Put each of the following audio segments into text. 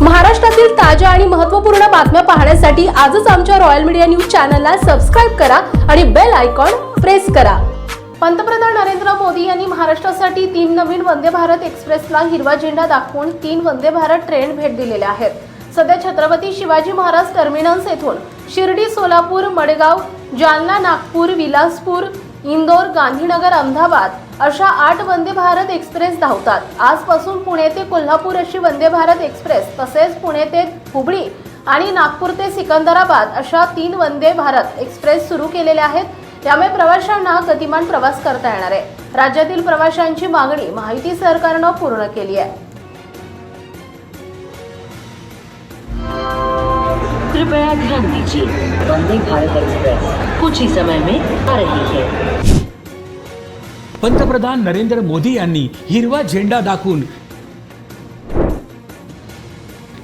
महाराष्ट्रातील ताज्या आणि महत्त्वपूर्ण बातम्या पाहण्यासाठी आजच आमच्या रॉयल मीडिया न्यूज चॅनलला सबस्क्राईब करा आणि बेल आयकॉन प्रेस करा. पंतप्रधान नरेंद्र मोदी यांनी महाराष्ट्रासाठी तीन नवीन वंदे भारत एक्सप्रेसला हिरवा झेंडा दाखवून तीन वंदे भारत ट्रेन भेट दिलेल्या आहेत. सध्या छत्रपती शिवाजी महाराज टर्मिनस येथून शिर्डी सोलापूर मडगाव जालना नागपूर विलासपूर इंदोर गांधीनगर अहमदाबाद अशा आठ वंदे भारत एक्सप्रेस धावतात. आजपासून पुणे ते कोल्हापूर अशी वंदे भारत एक्सप्रेस तसेच पुणे ते हुबळी आणि नागपूर ते सिकंदराबाद अशा तीन वंदे भारत एक्सप्रेस सुरू केलेल्या आहेत. यामुळे प्रवाशांना गतिमान प्रवास करता येणार आहे. राज्यातील प्रवाशांची मागणी माहिती सरकारनं पूर्ण केली आहे. कृपया ध्यान दीजिए। वंदे भारत एक्सप्रेस। कुछ ही समय में आ रही है। पंतप्रधान नरेंद्र मोदी यांनी हिरवा झेंडा दाखवून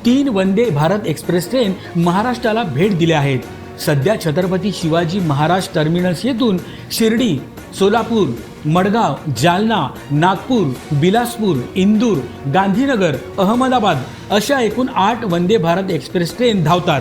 तीन वंदे भारत एक्सप्रेस ट्रेन महाराष्ट्राला भेट दिल्या आहेत. सध्या छत्रपती शिवाजी महाराज टर्मिनस येथून शिर्डी सोलापूर मडगाव जालना नागपूर बिलासपूर इंदूर गांधीनगर अहमदाबाद अशा एकूण आठ वंदे भारत एक्सप्रेस ट्रेन धावतात.